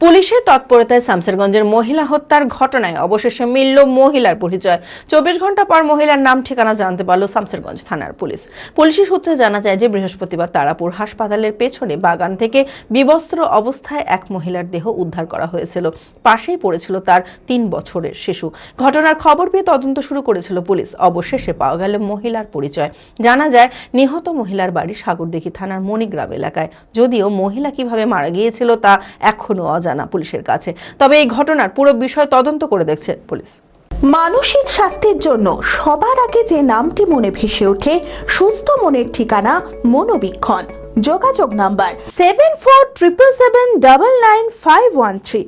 পুলিশের তৎপরতায় শামসেরগঞ্জের মহিলা হত্যার ঘটনায় অবশেষে মিলল মহিলার পরিচয়। চব্বিশ ঘণ্টা পর মহিলার নাম, ঠিকানা জানতে পারল শামসেরগঞ্জ থানার পুলিশ। পুলিশি সূত্রে জানা যায় যে বৃহস্পতিবার তারাপুর হাসপাতালের পেছনে বাগান থেকে বিবস্ত্র অবস্থায় এক মহিলার দেহ উদ্ধার করা হয়েছিল। পাশেই পড়েছিল তার তিন বছরের শিশু। ঘটনার খবর পেয়ে তদন্ত শুরু করেছিল পুলিশ। অবশেষে পাওয়া গেল মহিলার পরিচয়। জানা যায়, নিহত মহিলার বাড়ি সাগরদিঘি থানার মণিগ্রাম এলাকায়। যদিও মহিলা কীভাবে মারা গিয়েছিল তা এখনও অজানা পুলিশের কাছে। তবে এই ঘটনার পুরো বিষয় তদন্ত করে দেখছে পুলিশ। মানসিক স্বাস্থ্যের জন্য সবার আগে যে নামটি মনে ভেসে ওঠে, সুস্থ মনের ঠিকানা মনোবীক্ষণ। যোগাযোগ number seven four triple seven double nine five one three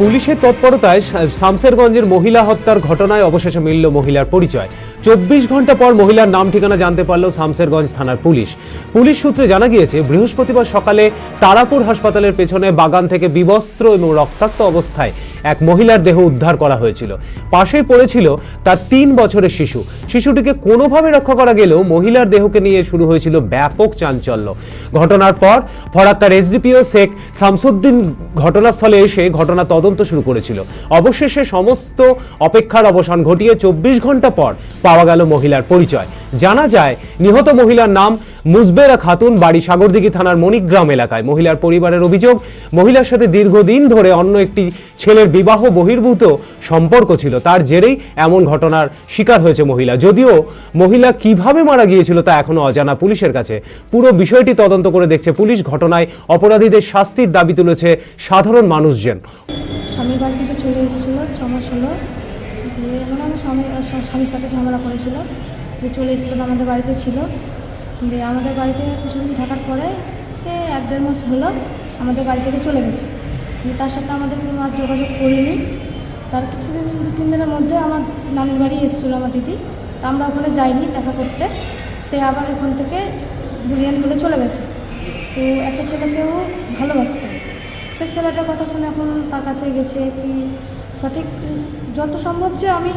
পুলিশের তৎপরতায় শামসেরগঞ্জের মহিলা হত্যার ঘটনায় অবশেষে মিলল মহিলার পরিচয়। চব্বিশ ঘণ্টা পর মহিলার নাম ঠিকানা জানতে পারল শামসেরগঞ্জ থানার পুলিশ। পুলিশ সূত্রে জানা গিয়েছে, বৃহস্পতিবার সকালে তারাপুর হাসপাতালের পেছনে বাগান থেকে বিবস্ত্র এবং রক্তাক্ত অবস্থায় এক মহিলার দেহ উদ্ধার করা হয়েছিল। পাশেই পড়েছিল তার তিন বছরের শিশু। শিশুটিকে কোনোভাবে রক্ষা করা গেলেও মহিলার দেহকে নিয়ে শুরু হয়েছিল ব্যাপক চাঞ্চল্য। ঘটনার পর ফরাক্কার এসডিপিও শেখ শামসুদ্দিন ঘটনাস্থলে এসে ঘটনা তদন্ত শুরু করেছিল। অবশেষে সমস্ত অপেক্ষার অবসান ঘটিয়ে চব্বিশ ঘণ্টা পর পাওয়া গেল মহিলার পরিচয়। জানা যায়, নিহত মহিলার নাম মুজবেরা খাতুন, বাড়ি সাগরদিঘি থানার মণিগ্রাম এলাকায়। মহিলার পরিবারের অভিযোগ, মহিলার সাথে দীর্ঘদিন ধরে অন্য একটি ছেলের বিবাহ বহির্ভূত সম্পর্ক ছিল। তার জেরেই এমন ঘটনার শিকার হয়েছে মহিলা। যদিও মহিলা কীভাবে মারা গিয়েছিল তা এখনও অজানা পুলিশের কাছে। পুরো বিষয়টি তদন্ত করে দেখছে পুলিশ। ঘটনায় অপরাধীদের শাস্তির দাবি তুলেছে সাধারণ মানুষজন। থেকে চলে এসেছিল হলো। দিয়ে মানে আমার স্বামী স্বামীর সাথে ঝামেলা করেছিল। যে চলে এসেছিল আমাদের বাড়িতে ছিল। দিয়ে আমাদের বাড়িতে কিছুদিন থাকার পরে সে এক দেড় মাস হলো আমাদের বাড়ি থেকে চলে গেছে। তার সাথে আমাদের আর যোগাযোগ করিনি। তার কিছুদিন, দু তিন দিনের মধ্যে আমার নানির বাড়ি এসেছিল আমার দিদি। তা আমরা ওখানে যাইনি দেখা করতে। সে আবার ওখান থেকে ধুলিয়ান বলে চলে গেছে। তো একটা ছেলেকেও ভালোবাসতো। সে ছেলেটার কথা শুনে এখন তার কাছে গেছে কি সঠিক, যত সম্ভব যে আমি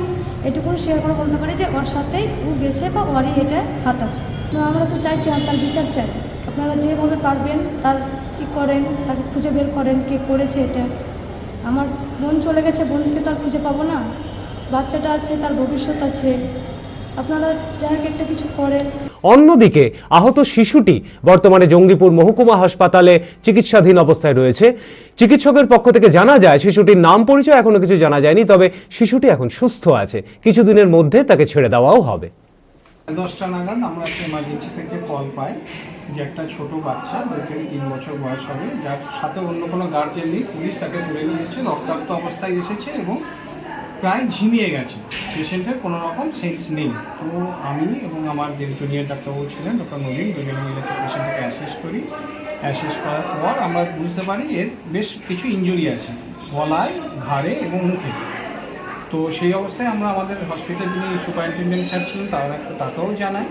এটুকুন শেয়ার করে বলতে পারি যে ওর সাথেই ও গেছে বা ওরই এটা হাত আছে। আমরা তো চাইছি আর তার বিচার চাই। আপনারা যেভাবে পারবেন, তার কি করেন, তাকে খুঁজে বের করেন, কে করেছে এটা। আমার বোন চলে গেছে, বোনকে তো আর খুঁজে পাবো না। বাচ্চাটা আছে, তার ভবিষ্যৎ আছে। আপনারা একটা কিছু করেন। অন্যদিকে আহত শিশুটি বর্তমানে জঙ্গিপুর মহকুমা হাসপাতালে চিকিৎসাধীন অবস্থায় রয়েছে। চিকিৎসকের পক্ষ থেকে জানা যায় শিশুটির নাম পরিচয় এখনও কিছু জানা যায়নি তবে শিশুটি এখন সুস্থ আছে। কিছুদিনের মধ্যে তাকে ছেড়ে দেওয়াও হবে। দশটা নাগাদ আমরা একটা এমার্জেন্সি থেকে কল পাই যে একটা ছোট বাচ্চা দুই থেকে তিন বছর বয়স হবে। যার সাথে অন্য কোনো গার্জেন নেই পুলিশ তাকে তুলে নিয়ে এসেছে রক্তাক্ত অবস্থায় এসেছে এবং প্রায় ঝিমিয়ে গেছে। পেশেন্টের কোনো রকম সেন্স নেই। তো আমি এবং আমার যে জুনিয়র ডাক্তারবাবু ছিলেন ডক্টর নবীন দুজনে মিলে পেশেন্টকে অ্যাসেস করি। অ্যাসেস করার পর আমরা বুঝতে পারি এর বেশ কিছু ইনজুরি আছে। গলায়, ঘাড়ে এবং মুখে। তো সেই অবস্থায় আমরা আমাদের হসপিটাল যিনি সুপারিনটেন্ডেন্ট স্যার ছিলেন, তারা তাকেও জানাই।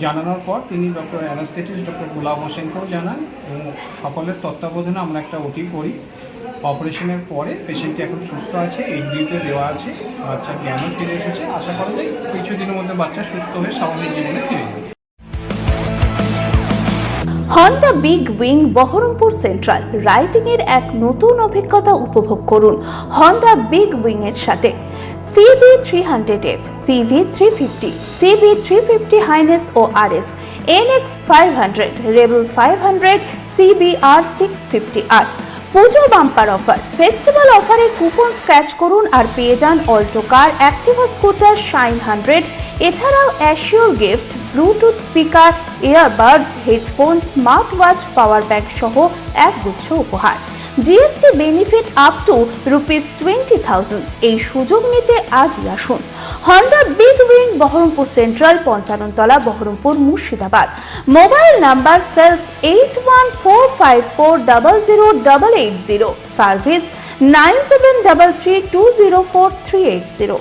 জানানোর পর তিনি ডক্টর অ্যানাস্থেটিস ডক্টর গোলাপ হোসেনকেও জানান এবং সকলের তত্ত্বাবধানে আমরা একটা ওটি করি। অপারেশনের পরে পেশেন্টটি এখন সুস্থ আছে এইচডিতে দেওয়া আছে, বাচ্চা জ্ঞানও ফিরে এসেছে আশা করা যায় কিছুদিনের মধ্যে বাচ্চা সুস্থ হয়ে স্বাভাবিক জীবনে ফিরে যাবে Honda big wing Baharampur central riding এর এক নতুন অভিজ্ঞতা উপভোগ করুন হন্ডা বিগ উইং এর সাথে। CB three hundred F CB three fifty CB three fifty Highness ও R S NX five hundred Rebel five hundred CBR six fifty আর পুজো bumper offer. Festival অফারে coupon scratch করুন আর পেয়ে যান Alto car Activa scooter Shine hundred এছাড়াও assured gift Bluetooth speaker airbuds headphone smart watch power bank সহ একগুচ্ছ উপহার। GST benefit up to rupees twenty thousand এই সুযোগ নিতে আজই আসুন। Honda big wing Baharampur central Panchanantala Baharampur Murshidabad mobile number sales eight one four five four double zero double eight zero service nine seven double three two zero four three eight zero